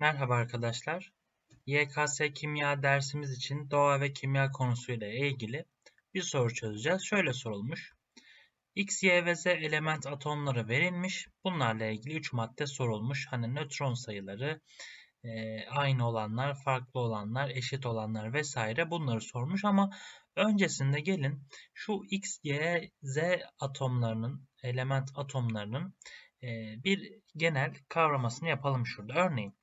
Merhaba arkadaşlar. YKS Kimya dersimiz için doğa ve kimya konusuyla ilgili bir soru çözeceğiz. Şöyle sorulmuş. X, Y ve Z element atomları verilmiş. Bunlarla ilgili 3 madde sorulmuş. Hani nötron sayıları, e, aynı olanlar, farklı olanlar, eşit olanlar vesaire bunları sormuş ama öncesinde gelin şu X, Y, Z atomlarının, element atomlarının e, bir genel kavramasını yapalım şurada. Örneğin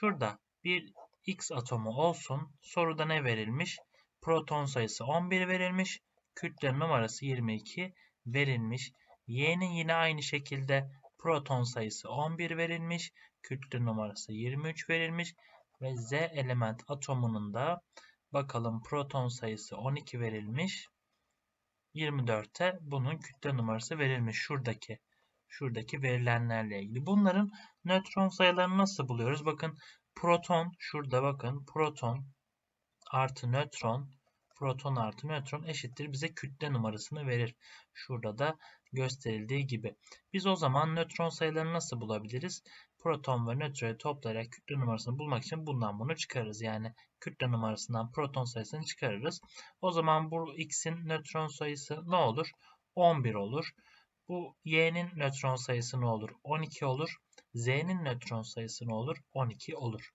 Şurada bir X atomu olsun. Soruda ne verilmiş? Proton sayısı 11 verilmiş. Kütle numarası 22 verilmiş. Y'nin yine aynı şekilde proton sayısı 11 verilmiş. Kütle numarası 23 verilmiş. Ve Z element atomunun da bakalım proton sayısı 12 verilmiş. 24'te bunun kütle numarası verilmiş. Şuradaki şuradaki verilenlerle ilgili. Bunların nötron sayılarını nasıl buluyoruz? Bakın proton şurada bakın proton artı nötron proton artı nötron eşittir bize kütle numarasını verir. Şurada da gösterildiği gibi. Biz o zaman nötron sayılarını nasıl bulabiliriz? Proton ve nötronu toplayarak kütle numarasını bulmak için bundan bunu çıkarırız. Yani kütle numarasından proton sayısını çıkarırız. O zaman bu x'in nötron sayısı ne olur? 11 olur. Bu y'nin nötron sayısı ne olur? 12 olur. Z'nin nötron sayısı ne olur? 12 olur.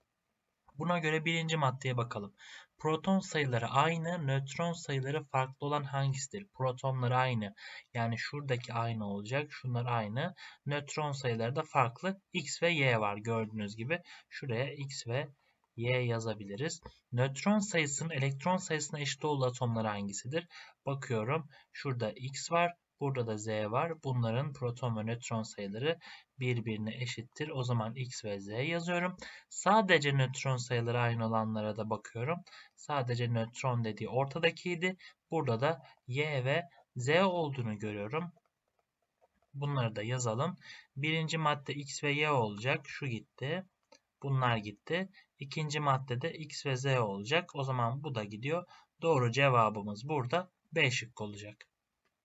Buna göre birinci maddeye bakalım. Proton sayıları aynı, nötron sayıları farklı olan hangisidir? Protonlar aynı. Yani şuradaki aynı olacak. Şunlar aynı. Nötron sayıları da farklı. X ve Y var gördüğünüz gibi. Şuraya X ve Y yazabiliriz. Nötron sayısının elektron sayısına eşit olduğu atomlar hangisidir? Bakıyorum. Şurada X var. Burada da Z var. Bunların proton ve nötron sayıları birbirine eşittir. O zaman X ve Z yazıyorum. Sadece nötron sayıları aynı olanlara da bakıyorum. Sadece nötron dediği ortadakiydi. Burada da Y ve Z olduğunu görüyorum. Bunları da yazalım. Birinci madde X ve Y olacak. Şu gitti. Bunlar gitti. İkinci maddede X ve Z olacak. O zaman bu da gidiyor. Doğru cevabımız burada B şıkkı olacak.